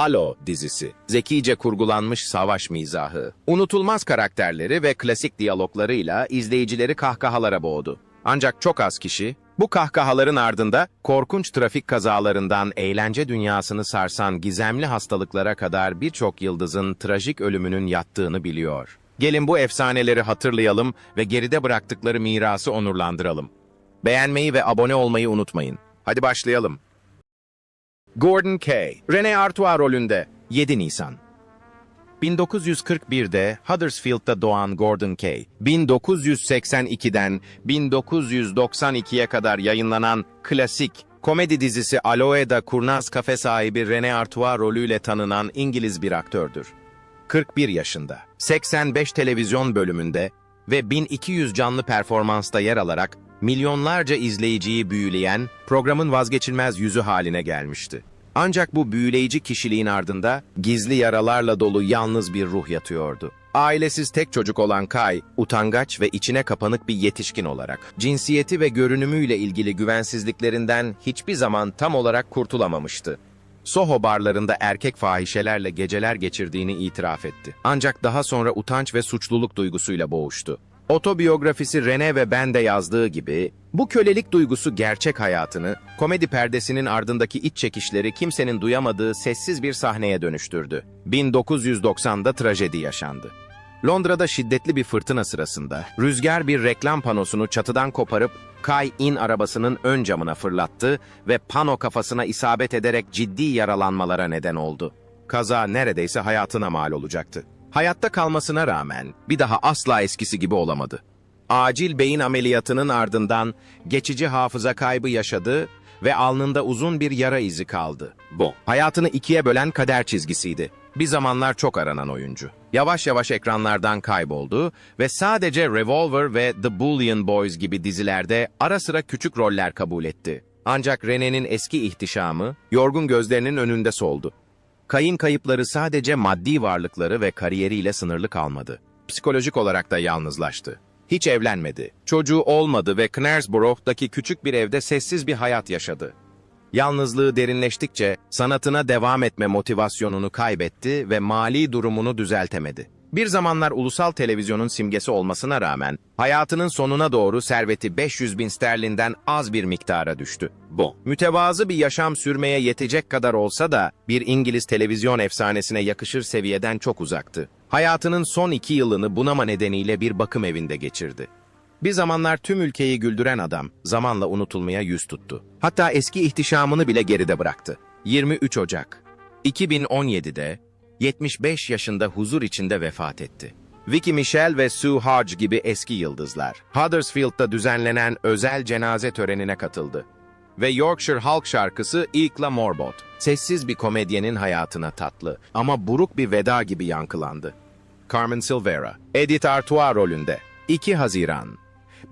Alo dizisi. Zekice kurgulanmış savaş mizahı. Unutulmaz karakterleri ve klasik diyaloglarıyla izleyicileri kahkahalara boğdu. Ancak çok az kişi bu kahkahaların ardında korkunç trafik kazalarından eğlence dünyasını sarsan gizemli hastalıklara kadar birçok yıldızın trajik ölümünün yattığını biliyor. Gelin bu efsaneleri hatırlayalım ve geride bıraktıkları mirası onurlandıralım. Beğenmeyi ve abone olmayı unutmayın. Hadi başlayalım. Gordon Kay, Rene Artois rolünde 7 Nisan. 1941'de Huddersfield'da doğan Gordon Kay, 1982'den 1992'ye kadar yayınlanan klasik komedi dizisi Aloe'da kurnaz kafe sahibi Rene Artois rolüyle tanınan İngiliz bir aktördür. 41 yaşında, 85 televizyon bölümünde ve 1200 canlı performansta yer alarak milyonlarca izleyiciyi büyüleyen programın vazgeçilmez yüzü haline gelmişti. Ancak bu büyüleyici kişiliğin ardında gizli yaralarla dolu yalnız bir ruh yatıyordu. Ailesiz tek çocuk olan Kay, utangaç ve içine kapanık bir yetişkin olarak cinsiyeti ve görünümüyle ilgili güvensizliklerinden hiçbir zaman tam olarak kurtulamamıştı. Soho barlarında erkek fahişelerle geceler geçirdiğini itiraf etti. Ancak daha sonra utanç ve suçluluk duygusuyla boğuştu. Otobiyografisi Rene ve Ben de yazdığı gibi, bu kölelik duygusu gerçek hayatını, komedi perdesinin ardındaki iç çekişleri kimsenin duyamadığı sessiz bir sahneye dönüştürdü. 1990'da trajedi yaşandı. Londra'da şiddetli bir fırtına sırasında rüzgar bir reklam panosunu çatıdan koparıp Kay in arabasının ön camına fırlattı ve pano kafasına isabet ederek ciddi yaralanmalara neden oldu. Kaza neredeyse hayatına mal olacaktı. Hayatta kalmasına rağmen bir daha asla eskisi gibi olamadı. Acil beyin ameliyatının ardından geçici hafıza kaybı yaşadı ve alnında uzun bir yara izi kaldı. Bu, hayatını ikiye bölen kader çizgisiydi. Bir zamanlar çok aranan oyuncu. Yavaş yavaş ekranlardan kayboldu ve sadece Revolver ve The Bullion Boys gibi dizilerde ara sıra küçük roller kabul etti. Ancak Rene'nin eski ihtişamı, yorgun gözlerinin önünde soldu. Kayın kayıpları sadece maddi varlıkları ve kariyeriyle sınırlı kalmadı. Psikolojik olarak da yalnızlaştı. Hiç evlenmedi, çocuğu olmadı ve Knaresborough'daki küçük bir evde sessiz bir hayat yaşadı. Yalnızlığı derinleştikçe sanatına devam etme motivasyonunu kaybetti ve mali durumunu düzeltemedi. Bir zamanlar ulusal televizyonun simgesi olmasına rağmen hayatının sonuna doğru serveti 500 bin sterlinden az bir miktara düştü. Bu, mütevazı bir yaşam sürmeye yetecek kadar olsa da bir İngiliz televizyon efsanesine yakışır seviyeden çok uzaktı. Hayatının son iki yılını bunama nedeniyle bir bakım evinde geçirdi. Bir zamanlar tüm ülkeyi güldüren adam zamanla unutulmaya yüz tuttu. Hatta eski ihtişamını bile geride bıraktı. 23 Ocak 2017'de 75 yaşında huzur içinde vefat etti. Vicky Michelle ve Sue Hodge gibi eski yıldızlar Huddersfield'da düzenlenen özel cenaze törenine katıldı. Ve Yorkshire halk şarkısı İkla Morbot, sessiz bir komedyenin hayatına tatlı ama buruk bir veda gibi yankılandı. Carmen Silvera, Edith Artois rolünde 2 Haziran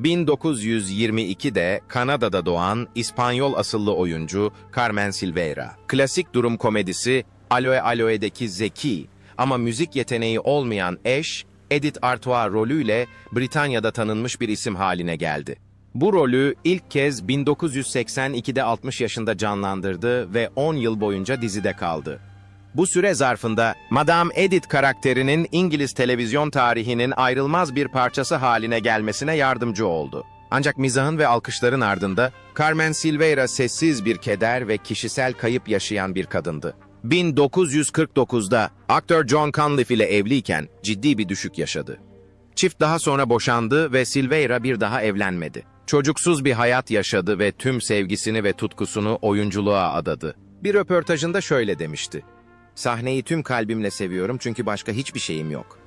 1922'de Kanada'da doğan İspanyol asıllı oyuncu Carmen Silveira. Klasik durum komedisi Aloe Aloe'deki zeki ama müzik yeteneği olmayan eş Edith Artois rolüyle Britanya'da tanınmış bir isim haline geldi. Bu rolü ilk kez 1982'de 60 yaşında canlandırdı ve 10 yıl boyunca dizide kaldı. Bu süre zarfında Madame Edith karakterinin İngiliz televizyon tarihinin ayrılmaz bir parçası haline gelmesine yardımcı oldu. Ancak mizahın ve alkışların ardında Carmen Silveira sessiz bir keder ve kişisel kayıp yaşayan bir kadındı. 1949'da aktör John Conliff ile evliyken ciddi bir düşük yaşadı. Çift daha sonra boşandı ve Silveira bir daha evlenmedi. Çocuksuz bir hayat yaşadı ve tüm sevgisini ve tutkusunu oyunculuğa adadı. Bir röportajında şöyle demişti. Sahneyi tüm kalbimle seviyorum çünkü başka hiçbir şeyim yok.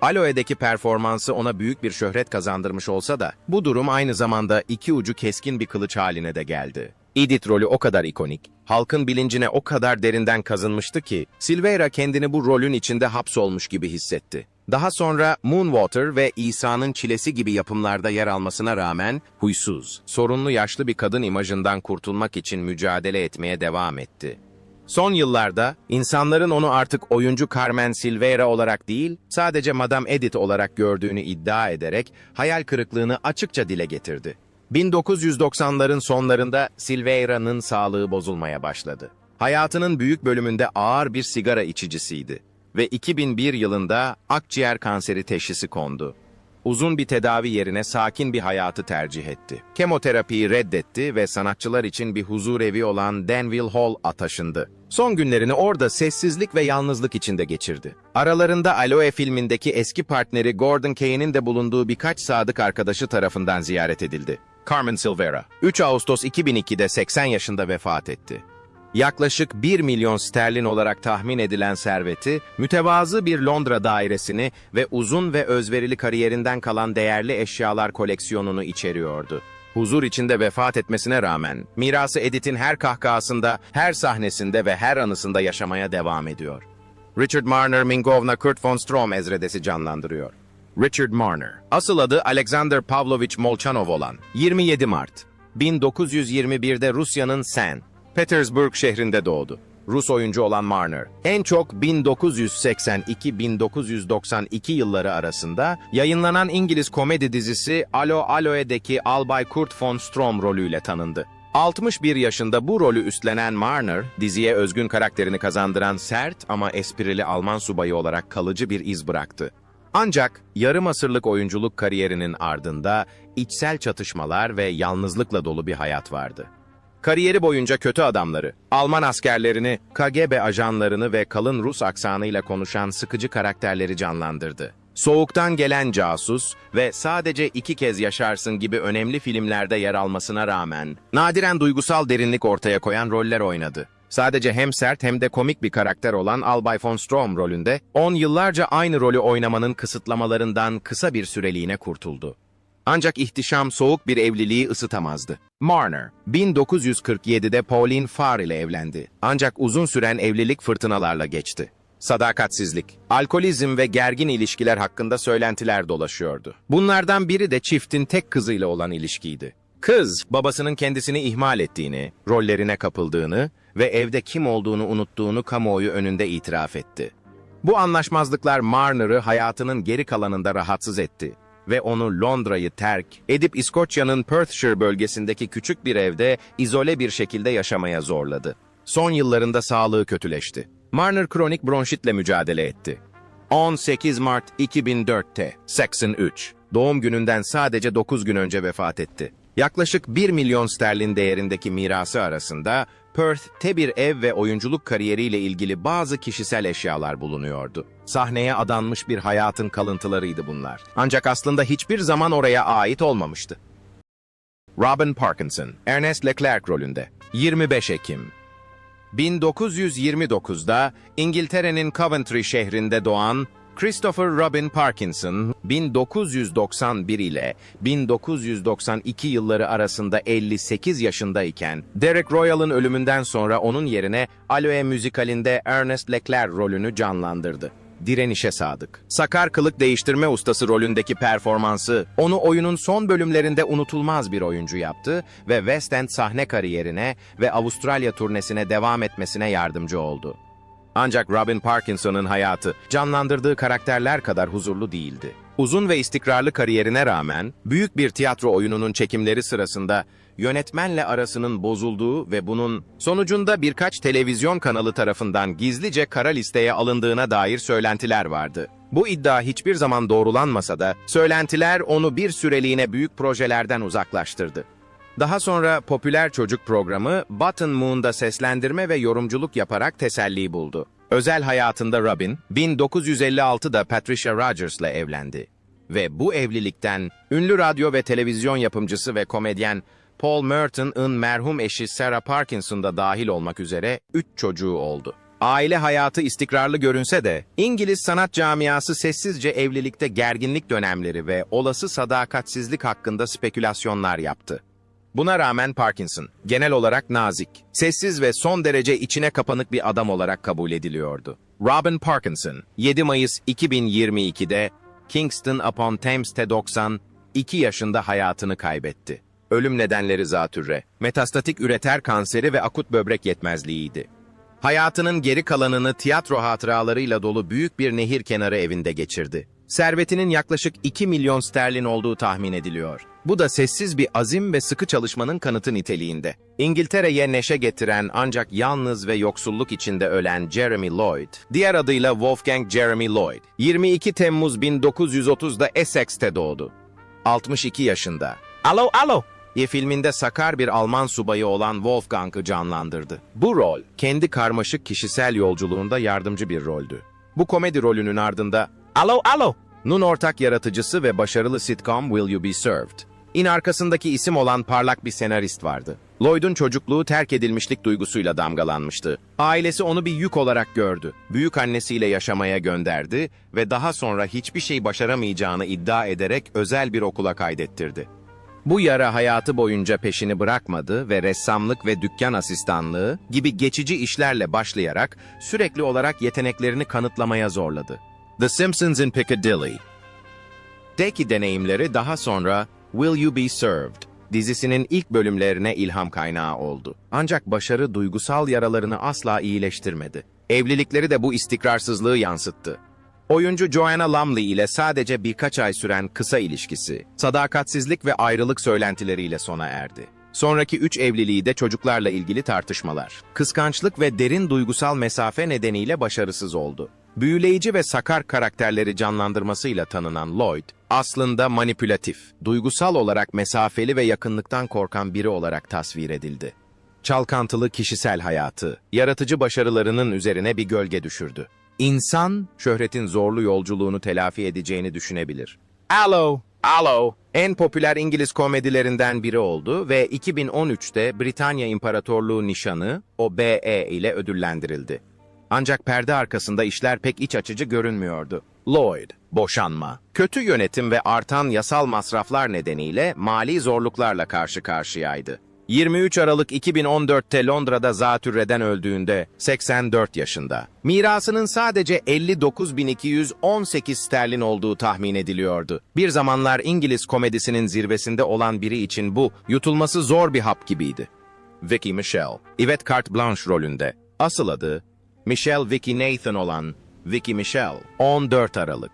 Aloe'deki performansı ona büyük bir şöhret kazandırmış olsa da bu durum aynı zamanda iki ucu keskin bir kılıç haline de geldi. Edith rolü o kadar ikonik, halkın bilincine o kadar derinden kazınmıştı ki Silveira kendini bu rolün içinde hapsolmuş gibi hissetti. Daha sonra Moonwater ve İsa'nın Çilesi gibi yapımlarda yer almasına rağmen huysuz, sorunlu yaşlı bir kadın imajından kurtulmak için mücadele etmeye devam etti. Son yıllarda insanların onu artık oyuncu Carmen Silveira olarak değil, sadece Madame Edith olarak gördüğünü iddia ederek hayal kırıklığını açıkça dile getirdi. 1990'ların sonlarında Silveira'nın sağlığı bozulmaya başladı. Hayatının büyük bölümünde ağır bir sigara içicisiydi ve 2001 yılında akciğer kanseri teşhisi kondu. Uzun bir tedavi yerine sakin bir hayatı tercih etti. Kemoterapiyi reddetti ve sanatçılar için bir huzur evi olan Danville Hall taşındı. Son günlerini orada sessizlik ve yalnızlık içinde geçirdi. Aralarında Aloe filmindeki eski partneri Gordon Kaye'nin de bulunduğu birkaç sadık arkadaşı tarafından ziyaret edildi. Carmen Silvera, 3 Ağustos 2002'de 80 yaşında vefat etti. Yaklaşık 1 milyon sterlin olarak tahmin edilen serveti, mütevazı bir Londra dairesini ve uzun ve özverili kariyerinden kalan değerli eşyalar koleksiyonunu içeriyordu. Huzur içinde vefat etmesine rağmen, mirası Edith'in her kahkahasında, her sahnesinde ve her anısında yaşamaya devam ediyor. Richard Marner Mingovna Kurt von Strom ezredesi canlandırıyor. Richard Marner, asıl adı Alexander Pavlovich Molchanov olan 27 Mart 1921'de Rusya'nın Sen, Petersburg şehrinde doğdu. Rus oyuncu olan Marner, en çok 1982-1992 yılları arasında yayınlanan İngiliz komedi dizisi Alo Aloe'deki Albay Kurt von Strom rolüyle tanındı. 61 yaşında bu rolü üstlenen Marner, diziye özgün karakterini kazandıran sert ama esprili Alman subayı olarak kalıcı bir iz bıraktı. Ancak yarım asırlık oyunculuk kariyerinin ardında içsel çatışmalar ve yalnızlıkla dolu bir hayat vardı. Kariyeri boyunca kötü adamları, Alman askerlerini, KGB ajanlarını ve kalın Rus aksanıyla konuşan sıkıcı karakterleri canlandırdı. Soğuktan gelen casus ve sadece iki kez yaşarsın gibi önemli filmlerde yer almasına rağmen, nadiren duygusal derinlik ortaya koyan roller oynadı. Sadece hem sert hem de komik bir karakter olan Albay von Strom rolünde, 10 yıllarca aynı rolü oynamanın kısıtlamalarından kısa bir süreliğine kurtuldu. Ancak ihtişam soğuk bir evliliği ısıtamazdı. Marner, 1947'de Pauline Farr ile evlendi. Ancak uzun süren evlilik fırtınalarla geçti. Sadakatsizlik, alkolizm ve gergin ilişkiler hakkında söylentiler dolaşıyordu. Bunlardan biri de çiftin tek kızıyla olan ilişkiydi. Kız, babasının kendisini ihmal ettiğini, rollerine kapıldığını ve evde kim olduğunu unuttuğunu kamuoyu önünde itiraf etti. Bu anlaşmazlıklar Marner'ı hayatının geri kalanında rahatsız etti ve onu Londra'yı terk edip İskoçya'nın Perthshire bölgesindeki küçük bir evde izole bir şekilde yaşamaya zorladı. Son yıllarında sağlığı kötüleşti. Marner kronik bronşitle mücadele etti. 18 Mart 2004'te 83, doğum gününden sadece 9 gün önce vefat etti. Yaklaşık 1 milyon sterlin değerindeki mirası arasında Perth'te bir ev ve oyunculuk kariyeriyle ilgili bazı kişisel eşyalar bulunuyordu. Sahneye adanmış bir hayatın kalıntılarıydı bunlar. Ancak aslında hiçbir zaman oraya ait olmamıştı. Robin Parkinson, Ernest Leclerc rolünde. 25 Ekim 1929'da İngiltere'nin Coventry şehrinde doğan Christopher Robin Parkinson, 1991 ile 1992 yılları arasında 58 yaşındayken, Derek Royal'ın ölümünden sonra onun yerine Aloe müzikalinde Ernest Leclerc rolünü canlandırdı. Direnişe sadık. Sakar kılık değiştirme ustası rolündeki performansı, onu oyunun son bölümlerinde unutulmaz bir oyuncu yaptı ve West End sahne kariyerine ve Avustralya turnesine devam etmesine yardımcı oldu. Ancak Robin Parkinson'ın hayatı canlandırdığı karakterler kadar huzurlu değildi. Uzun ve istikrarlı kariyerine rağmen büyük bir tiyatro oyununun çekimleri sırasında yönetmenle arasının bozulduğu ve bunun sonucunda birkaç televizyon kanalı tarafından gizlice kara listeye alındığına dair söylentiler vardı. Bu iddia hiçbir zaman doğrulanmasa da söylentiler onu bir süreliğine büyük projelerden uzaklaştırdı. Daha sonra popüler çocuk programı Button Moon'da seslendirme ve yorumculuk yaparak teselli buldu. Özel hayatında Robin, 1956'da Patricia Rogers'la evlendi. Ve bu evlilikten ünlü radyo ve televizyon yapımcısı ve komedyen Paul Merton'ın merhum eşi Sarah Parkinson da dahil olmak üzere üç çocuğu oldu. Aile hayatı istikrarlı görünse de İngiliz sanat camiası sessizce evlilikte gerginlik dönemleri ve olası sadakatsizlik hakkında spekülasyonlar yaptı. Buna rağmen Parkinson, genel olarak nazik, sessiz ve son derece içine kapanık bir adam olarak kabul ediliyordu. Robin Parkinson, 7 Mayıs 2022'de Kingston upon Thames'te 92 yaşında hayatını kaybetti. Ölüm nedenleri zatürre, metastatik üreter kanseri ve akut böbrek yetmezliğiydi. Hayatının geri kalanını tiyatro hatıralarıyla dolu büyük bir nehir kenarı evinde geçirdi. Servetinin yaklaşık 2 milyon sterlin olduğu tahmin ediliyor. Bu da sessiz bir azim ve sıkı çalışmanın kanıtı niteliğinde. İngiltere'ye neşe getiren ancak yalnız ve yoksulluk içinde ölen Jeremy Lloyd, diğer adıyla Wolfgang Jeremy Lloyd, 22 Temmuz 1930'da Essex'te doğdu. 62 yaşında. Alo alo! Ye filminde sakar bir Alman subayı olan Wolfgang'ı canlandırdı. Bu rol, kendi karmaşık kişisel yolculuğunda yardımcı bir roldü. Bu komedi rolünün ardında Alo alo! Nun ortak yaratıcısı ve başarılı sitcom Will You Be Served. İn arkasındaki isim olan parlak bir senarist vardı. Lloyd'un çocukluğu terk edilmişlik duygusuyla damgalanmıştı. Ailesi onu bir yük olarak gördü. Büyük annesiyle yaşamaya gönderdi ve daha sonra hiçbir şey başaramayacağını iddia ederek özel bir okula kaydettirdi. Bu yara hayatı boyunca peşini bırakmadı ve ressamlık ve dükkan asistanlığı gibi geçici işlerle başlayarak sürekli olarak yeteneklerini kanıtlamaya zorladı. The Simpsons in Piccadilly Deki deneyimleri daha sonra Will You Be Served dizisinin ilk bölümlerine ilham kaynağı oldu. Ancak başarı duygusal yaralarını asla iyileştirmedi. Evlilikleri de bu istikrarsızlığı yansıttı. Oyuncu Joanna Lumley ile sadece birkaç ay süren kısa ilişkisi, sadakatsizlik ve ayrılık söylentileriyle sona erdi. Sonraki üç evliliği de çocuklarla ilgili tartışmalar, kıskançlık ve derin duygusal mesafe nedeniyle başarısız oldu. Büyüleyici ve sakar karakterleri canlandırmasıyla tanınan Lloyd, aslında manipülatif, duygusal olarak mesafeli ve yakınlıktan korkan biri olarak tasvir edildi. Çalkantılı kişisel hayatı, yaratıcı başarılarının üzerine bir gölge düşürdü. İnsan, şöhretin zorlu yolculuğunu telafi edeceğini düşünebilir. Alo, alo. En popüler İngiliz komedilerinden biri oldu ve 2013'te Britanya İmparatorluğu nişanı, o BE ile ödüllendirildi. Ancak perde arkasında işler pek iç açıcı görünmüyordu. Lloyd, boşanma, kötü yönetim ve artan yasal masraflar nedeniyle mali zorluklarla karşı karşıyaydı. 23 Aralık 2014'te Londra'da zatürreden öldüğünde 84 yaşında. Mirasının sadece 59.218 sterlin olduğu tahmin ediliyordu. Bir zamanlar İngiliz komedisinin zirvesinde olan biri için bu yutulması zor bir hap gibiydi. Vicky Michelle, Yvette Carte Blanche rolünde. Asıl adı Michelle Vicky Nathan olan Vicky Michelle 14 Aralık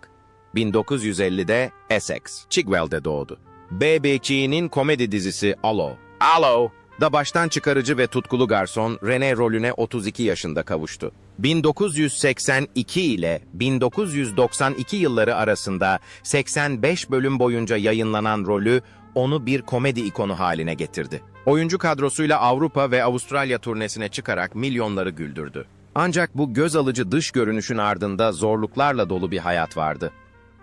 1950'de Essex, Chigwell'de doğdu. BBC'nin komedi dizisi Alo, Alo da baştan çıkarıcı ve tutkulu garson Rene rolüne 32 yaşında kavuştu. 1982 ile 1992 yılları arasında 85 bölüm boyunca yayınlanan rolü onu bir komedi ikonu haline getirdi. Oyuncu kadrosuyla Avrupa ve Avustralya turnesine çıkarak milyonları güldürdü. Ancak bu göz alıcı dış görünüşün ardında zorluklarla dolu bir hayat vardı.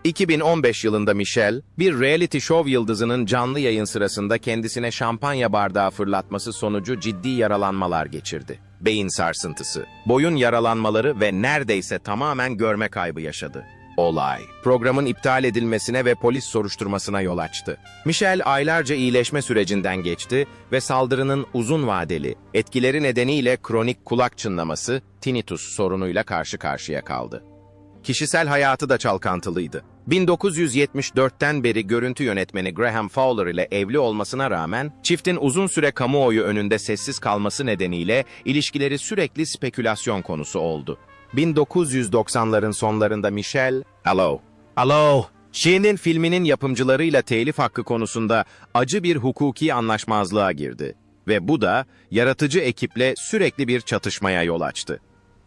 2015 yılında Michelle, bir reality show yıldızının canlı yayın sırasında kendisine şampanya bardağı fırlatması sonucu ciddi yaralanmalar geçirdi. Beyin sarsıntısı, boyun yaralanmaları ve neredeyse tamamen görme kaybı yaşadı. Olay, programın iptal edilmesine ve polis soruşturmasına yol açtı. Michelle aylarca iyileşme sürecinden geçti ve saldırının uzun vadeli, etkileri nedeniyle kronik kulak çınlaması, tinnitus sorunuyla karşı karşıya kaldı. Kişisel hayatı da çalkantılıydı. 1974'ten beri görüntü yönetmeni Graham Fowler ile evli olmasına rağmen çiftin uzun süre kamuoyu önünde sessiz kalması nedeniyle ilişkileri sürekli spekülasyon konusu oldu. 1990'ların sonlarında Michelle, Alo, Alo, Sheehan filminin yapımcılarıyla telif hakkı konusunda acı bir hukuki anlaşmazlığa girdi. Ve bu da yaratıcı ekiple sürekli bir çatışmaya yol açtı.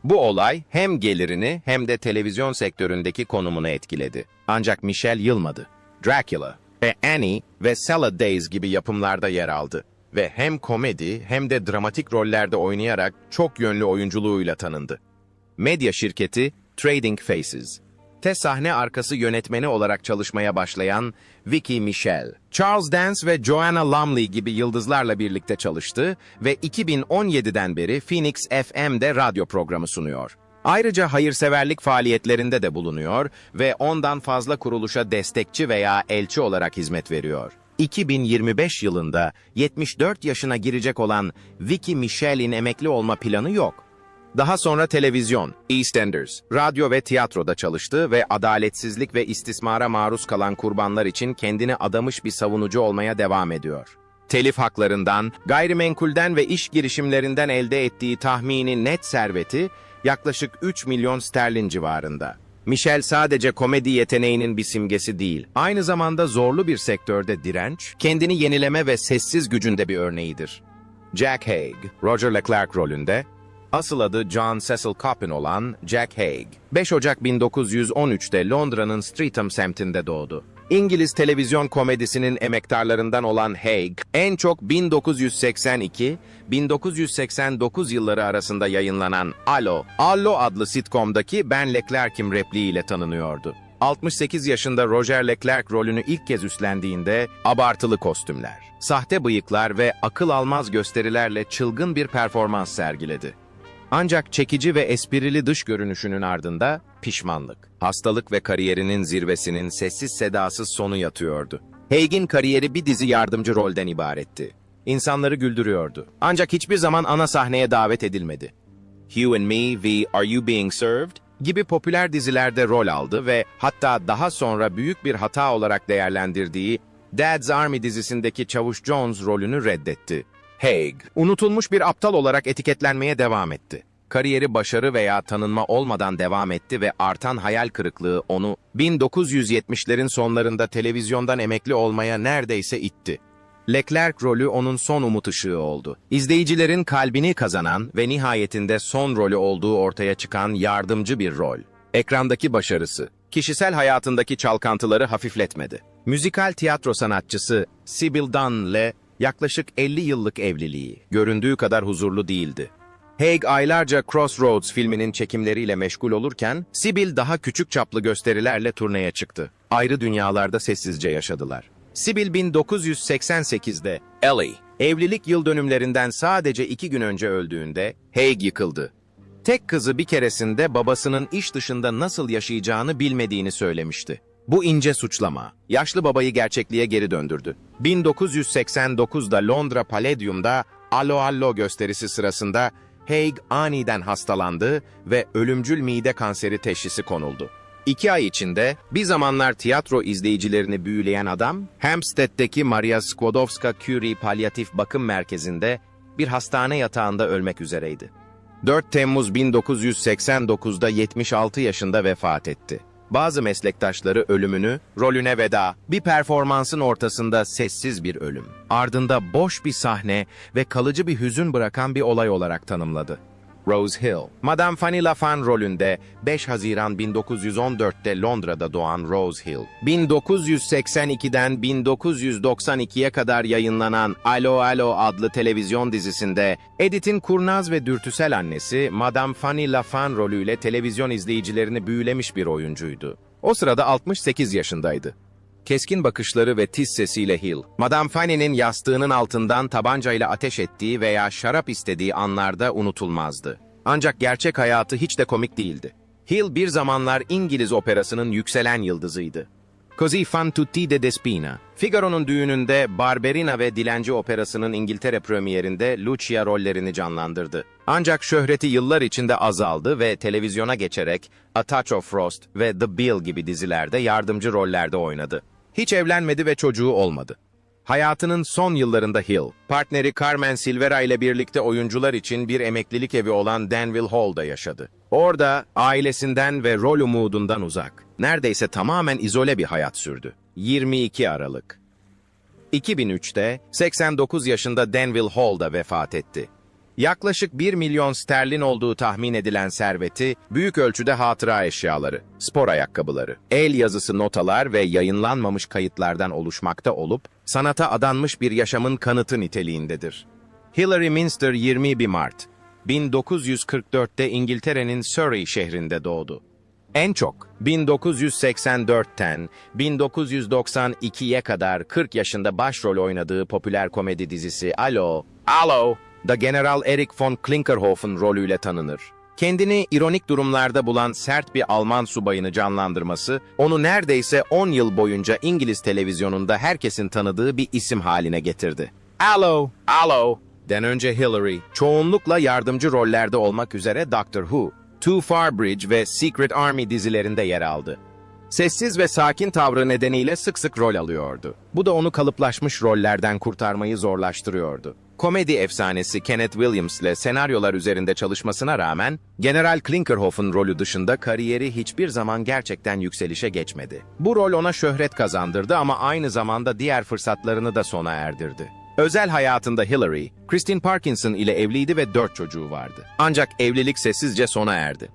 Bu olay hem gelirini hem de televizyon sektöründeki konumunu etkiledi. Ancak Michelle yılmadı. Dracula ve Annie ve Salad Days gibi yapımlarda yer aldı. Ve hem komedi hem de dramatik rollerde oynayarak çok yönlü oyunculuğuyla tanındı. Medya şirketi Trading Faces. Te sahne arkası yönetmeni olarak çalışmaya başlayan Vicky Michelle, Charles Dance ve Joanna Lumley gibi yıldızlarla birlikte çalıştı ve 2017'den beri Phoenix FM'de radyo programı sunuyor. Ayrıca hayırseverlik faaliyetlerinde de bulunuyor ve ondan fazla kuruluşa destekçi veya elçi olarak hizmet veriyor. 2025 yılında 74 yaşına girecek olan Vicky Michelle'in emekli olma planı yok. Daha sonra televizyon, EastEnders, radyo ve tiyatroda çalıştı ve adaletsizlik ve istismara maruz kalan kurbanlar için kendini adamış bir savunucu olmaya devam ediyor. Telif haklarından, gayrimenkulden ve iş girişimlerinden elde ettiği tahmini net serveti yaklaşık 3 milyon sterlin civarında. Michelle sadece komedi yeteneğinin bir simgesi değil, aynı zamanda zorlu bir sektörde direnç, kendini yenileme ve sessiz gücünde bir örneğidir. Jack Haig, Roger Leclerc rolünde, asıl adı John Cecil Coppin olan Jack Haig, 5 Ocak 1913'te Londra'nın Streatham semtinde doğdu. İngiliz televizyon komedisinin emektarlarından olan Haig, en çok 1982-1989 yılları arasında yayınlanan Alo, Allo adlı sitcom'daki Ben Leclerc'im repliğiyle tanınıyordu. 68 yaşında Roger Leclerc rolünü ilk kez üstlendiğinde abartılı kostümler, sahte bıyıklar ve akıl almaz gösterilerle çılgın bir performans sergiledi. Ancak çekici ve esprili dış görünüşünün ardında pişmanlık, hastalık ve kariyerinin zirvesinin sessiz sedasız sonu yatıyordu. Haig'in kariyeri bir dizi yardımcı rolden ibaretti. İnsanları güldürüyordu. Ancak hiçbir zaman ana sahneye davet edilmedi. Hugh and Me v Are You Being Served gibi popüler dizilerde rol aldı ve hatta daha sonra büyük bir hata olarak değerlendirdiği Dad's Army dizisindeki Çavuş Jones rolünü reddetti. Haig, unutulmuş bir aptal olarak etiketlenmeye devam etti. Kariyeri başarı veya tanınma olmadan devam etti ve artan hayal kırıklığı onu 1970'lerin sonlarında televizyondan emekli olmaya neredeyse itti. Leclerc rolü onun son umut ışığı oldu. İzleyicilerin kalbini kazanan ve nihayetinde son rolü olduğu ortaya çıkan yardımcı bir rol. Ekrandaki başarısı, kişisel hayatındaki çalkantıları hafifletmedi. Müzikal tiyatro sanatçısı Sybil Dunn ile yaklaşık 50 yıllık evliliği göründüğü kadar huzurlu değildi. Haig aylarca Crossroads filminin çekimleriyle meşgul olurken, Sybil daha küçük çaplı gösterilerle turneye çıktı. Ayrı dünyalarda sessizce yaşadılar. Sybil 1988'de Ellie, evlilik yıl dönümlerinden sadece iki gün önce öldüğünde Haig yıkıldı. Tek kızı bir keresinde babasının iş dışında nasıl yaşayacağını bilmediğini söylemişti. Bu ince suçlama, yaşlı babayı gerçekliğe geri döndürdü. 1989'da Londra Palladium'da Allo Allo gösterisi sırasında Haig aniden hastalandı ve ölümcül mide kanseri teşhisi konuldu. İki ay içinde bir zamanlar tiyatro izleyicilerini büyüleyen adam, Hampstead'deki Maria Skłodowska-Curie Palyatif Bakım Merkezi'nde bir hastane yatağında ölmek üzereydi. 4 Temmuz 1989'da 76 yaşında vefat etti. Bazı meslektaşları ölümünü, rolüne veda, bir performansın ortasında sessiz bir ölüm, ardında boş bir sahne ve kalıcı bir hüzün bırakan bir olay olarak tanımladı. Rose Hill, Madame Fanny Lafan rolünde 5 Haziran 1914'te Londra'da doğan Rose Hill, 1982'den 1992'ye kadar yayınlanan Alo Alo adlı televizyon dizisinde Edith'in kurnaz ve dürtüsel annesi Madame Fanny Lafan rolüyle televizyon izleyicilerini büyülemiş bir oyuncuydu. O sırada 68 yaşındaydı. Keskin bakışları ve tiz sesiyle Hill, Madame Fanny'nin yastığının altından tabancayla ateş ettiği veya şarap istediği anlarda unutulmazdı. Ancak gerçek hayatı hiç de komik değildi. Hill bir zamanlar İngiliz operasının yükselen yıldızıydı. Così fan tutti de Despina, Figaro'nun düğününde Barberina ve Dilenci Operası'nın İngiltere premierinde Lucia rollerini canlandırdı. Ancak şöhreti yıllar içinde azaldı ve televizyona geçerek A Touch of Frost ve The Bill gibi dizilerde yardımcı rollerde oynadı. Hiç evlenmedi ve çocuğu olmadı. Hayatının son yıllarında Hill, partneri Carmen Silvera ile birlikte oyuncular için bir emeklilik evi olan Danville Hall'da yaşadı. Orada ailesinden ve rol umudundan uzak, neredeyse tamamen izole bir hayat sürdü. 22 Aralık 2003'te 89 yaşında Danville Hall'da vefat etti. Yaklaşık 1 milyon sterlin olduğu tahmin edilen serveti, büyük ölçüde hatıra eşyaları, spor ayakkabıları, el yazısı notalar ve yayınlanmamış kayıtlardan oluşmakta olup, sanata adanmış bir yaşamın kanıtı niteliğindedir. Hilary Minster 21 Mart 1944'te İngiltere'nin Surrey şehrinde doğdu. En çok 1984'ten 1992'ye kadar 40 yaşında başrol oynadığı popüler komedi dizisi Alo, Alo, da General Erich von Klinkerhofen rolüyle tanınır. Kendini ironik durumlarda bulan sert bir Alman subayını canlandırması, onu neredeyse 10 yıl boyunca İngiliz televizyonunda herkesin tanıdığı bir isim haline getirdi. Alo, Alo, den önce Hillary, çoğunlukla yardımcı rollerde olmak üzere Doctor Who, Too Far Bridge ve Secret Army dizilerinde yer aldı. Sessiz ve sakin tavrı nedeniyle sık sık rol alıyordu. Bu da onu kalıplaşmış rollerden kurtarmayı zorlaştırıyordu. komedi efsanesi Kenneth Williams ile senaryolar üzerinde çalışmasına rağmen, General Klinkerhoff'un rolü dışında kariyeri hiçbir zaman gerçekten yükselişe geçmedi. Bu rol ona şöhret kazandırdı ama aynı zamanda diğer fırsatlarını da sona erdirdi. Özel hayatında Hillary, Christine Parkinson ile evliydi ve dört çocuğu vardı. Ancak evlilik sessizce sona erdi.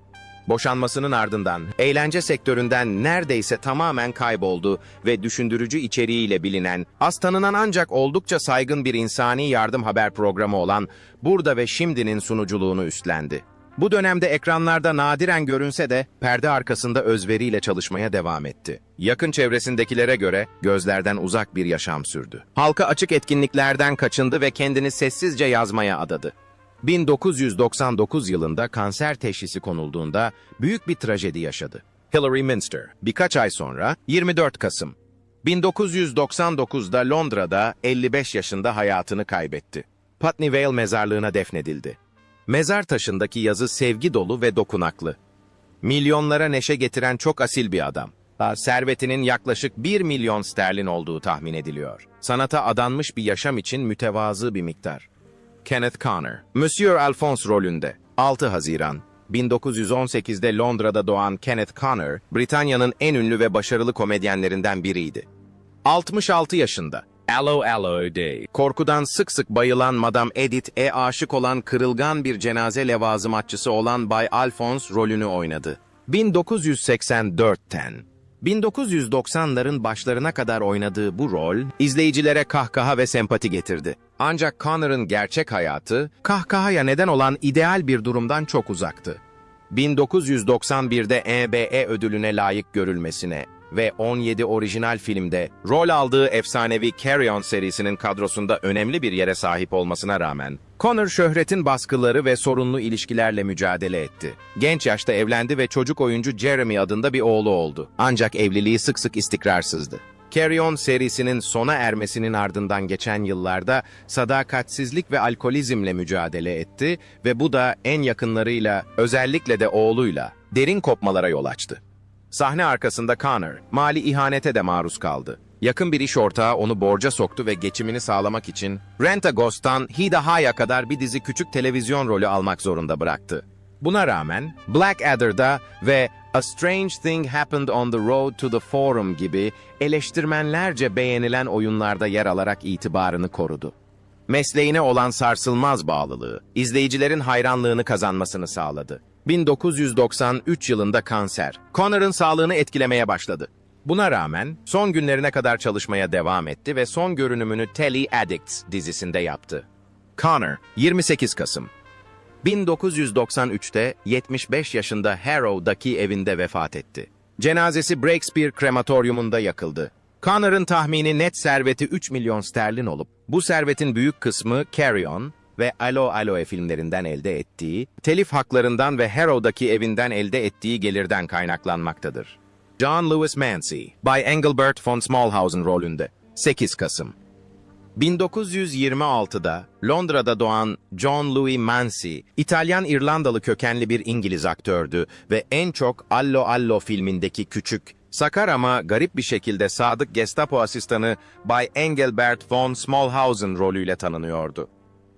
Boşanmasının ardından eğlence sektöründen neredeyse tamamen kayboldu ve düşündürücü içeriğiyle bilinen, az tanınan ancak oldukça saygın bir insani yardım haber programı olan Burada ve Şimdi'nin sunuculuğunu üstlendi. Bu dönemde ekranlarda nadiren görünse de perde arkasında özveriyle çalışmaya devam etti. Yakın çevresindekilere göre gözlerden uzak bir yaşam sürdü. Halka açık etkinliklerden kaçındı ve kendini sessizce yazmaya adadı. 1999 yılında kanser teşhisi konulduğunda büyük bir trajedi yaşadı. Hillary Minster birkaç ay sonra 24 Kasım 1999'da Londra'da 55 yaşında hayatını kaybetti. Putney Vale mezarlığına defnedildi. Mezar taşındaki yazı sevgi dolu ve dokunaklı. Milyonlara neşe getiren çok asil bir adam. Servetinin yaklaşık 1 milyon sterlin olduğu tahmin ediliyor. Sanata adanmış bir yaşam için mütevazı bir miktar. Kenneth Connor, Monsieur Alphonse rolünde. 6 Haziran 1918'de Londra'da doğan Kenneth Connor, Britanya'nın en ünlü ve başarılı komedyenlerinden biriydi. 66 yaşında. Allo Allo Day. Korkudan sık sık bayılan Madame Edith'e aşık olan kırılgan bir cenaze levazımatçısı olan Bay Alphonse rolünü oynadı. 1984'ten 1990'ların başlarına kadar oynadığı bu rol, izleyicilere kahkaha ve sempati getirdi. Ancak Connor'ın gerçek hayatı, kahkahaya neden olan ideal bir durumdan çok uzaktı. 1991'de EBE ödülüne layık görülmesine ve 17 orijinal filmde rol aldığı efsanevi Carry On serisinin kadrosunda önemli bir yere sahip olmasına rağmen, Connor şöhretin baskıları ve sorunlu ilişkilerle mücadele etti. Genç yaşta evlendi ve çocuk oyuncu Jeremy adında bir oğlu oldu. Ancak evliliği sık sık istikrarsızdı. Carry On serisinin sona ermesinin ardından geçen yıllarda sadakatsizlik ve alkolizmle mücadele etti ve bu da en yakınlarıyla, özellikle de oğluyla derin kopmalara yol açtı. Sahne arkasında Connor, mali ihanete de maruz kaldı. Yakın bir iş ortağı onu borca soktu ve geçimini sağlamak için Rent-A-Ghost'tan Hida High'a kadar bir dizi küçük televizyon rolü almak zorunda bıraktı. Buna rağmen Blackadder'da ve A Strange Thing Happened on the Road to the Forum gibi eleştirmenlerce beğenilen oyunlarda yer alarak itibarını korudu. Mesleğine olan sarsılmaz bağlılığı, izleyicilerin hayranlığını kazanmasını sağladı. 1993 yılında kanser, Connor'ın sağlığını etkilemeye başladı. Buna rağmen son günlerine kadar çalışmaya devam etti ve son görünümünü Telly Addicts dizisinde yaptı. Connor, 28 Kasım 1993'te 75 yaşında Harrow'daki evinde vefat etti. Cenazesi Breakspear krematoryumunda yakıldı. Connor'ın tahmini net serveti 3 milyon sterlin olup, bu servetin büyük kısmı Carry On ve Alo Aloe filmlerinden elde ettiği, telif haklarından ve Harrow'daki evinden elde ettiği gelirden kaynaklanmaktadır. John Lewis Mancy, Bay Engelbert von Smallhausen rolünde. 8 Kasım 1926'da Londra'da doğan John Louis Mancy, İtalyan-İrlandalı kökenli bir İngiliz aktördü ve en çok Allo Allo filmindeki küçük, sakar ama garip bir şekilde sadık Gestapo asistanı Bay Engelbert von Smallhausen rolüyle tanınıyordu.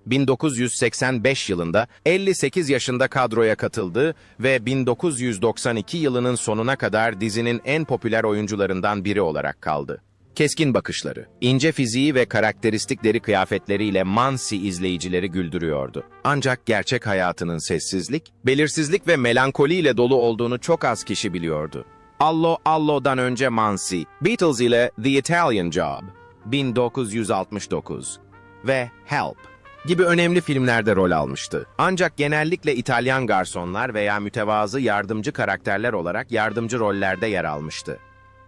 1985 yılında 58 yaşında kadroya katıldı ve 1992 yılının sonuna kadar dizinin en popüler oyuncularından biri olarak kaldı. Keskin bakışları, ince fiziği ve karakteristikleri kıyafetleriyle Mansi izleyicileri güldürüyordu. Ancak gerçek hayatının sessizlik, belirsizlik ve melankoliyle dolu olduğunu çok az kişi biliyordu. Allo Allo'dan önce Mansi, Beatles ile The Italian Job, 1969 ve Help gibi önemli filmlerde rol almıştı. Ancak genellikle İtalyan garsonlar veya mütevazı yardımcı karakterler olarak yardımcı rollerde yer almıştı.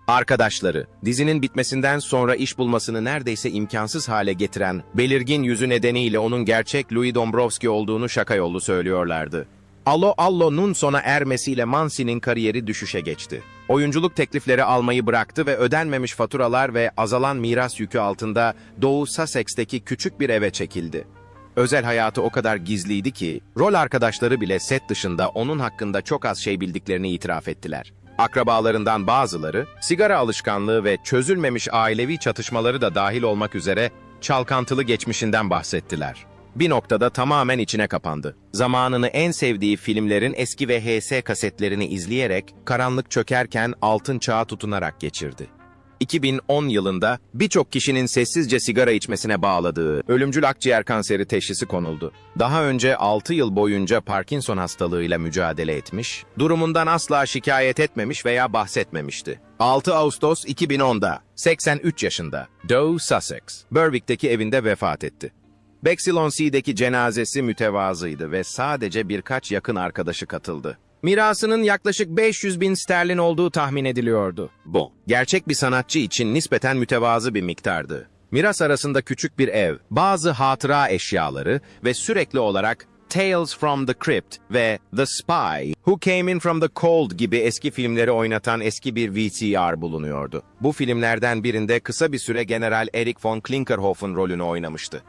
Arkadaşları, dizinin bitmesinden sonra iş bulmasını neredeyse imkansız hale getiren, belirgin yüzü nedeniyle onun gerçek Louis Dombrowski olduğunu şaka yollu söylüyorlardı. Allo Allo'nun sona ermesiyle Mansi'nin kariyeri düşüşe geçti. Oyunculuk teklifleri almayı bıraktı ve ödenmemiş faturalar ve azalan miras yükü altında Doğu Sussex'teki küçük bir eve çekildi. Özel hayatı o kadar gizliydi ki, rol arkadaşları bile set dışında onun hakkında çok az şey bildiklerini itiraf ettiler. Akrabalarından bazıları, sigara alışkanlığı ve çözülmemiş ailevi çatışmaları da dahil olmak üzere çalkantılı geçmişinden bahsettiler. Bir noktada tamamen içine kapandı. Zamanını en sevdiği filmlerin eski VHS kasetlerini izleyerek, karanlık çökerken altın çağa tutunarak geçirdi. 2010 yılında birçok kişinin sessizce sigara içmesine bağladığı ölümcül akciğer kanseri teşhisi konuldu. Daha önce 6 yıl boyunca Parkinson hastalığıyla mücadele etmiş, durumundan asla şikayet etmemiş veya bahsetmemişti. 6 Ağustos 2010'da 83 yaşında Doe Sussex, Berwick'teki evinde vefat etti. Bexilonsea'deki cenazesi mütevazıydı ve sadece birkaç yakın arkadaşı katıldı. Mirasının yaklaşık 500 bin sterlin olduğu tahmin ediliyordu. Bu, gerçek bir sanatçı için nispeten mütevazı bir miktardı. Miras arasında küçük bir ev, bazı hatıra eşyaları ve sürekli olarak Tales from the Crypt ve The Spy, Who Came in from the Cold gibi eski filmleri oynatan eski bir VCR bulunuyordu. Bu filmlerden birinde kısa bir süre General Erich von Klinkerhofen rolünü oynamıştı.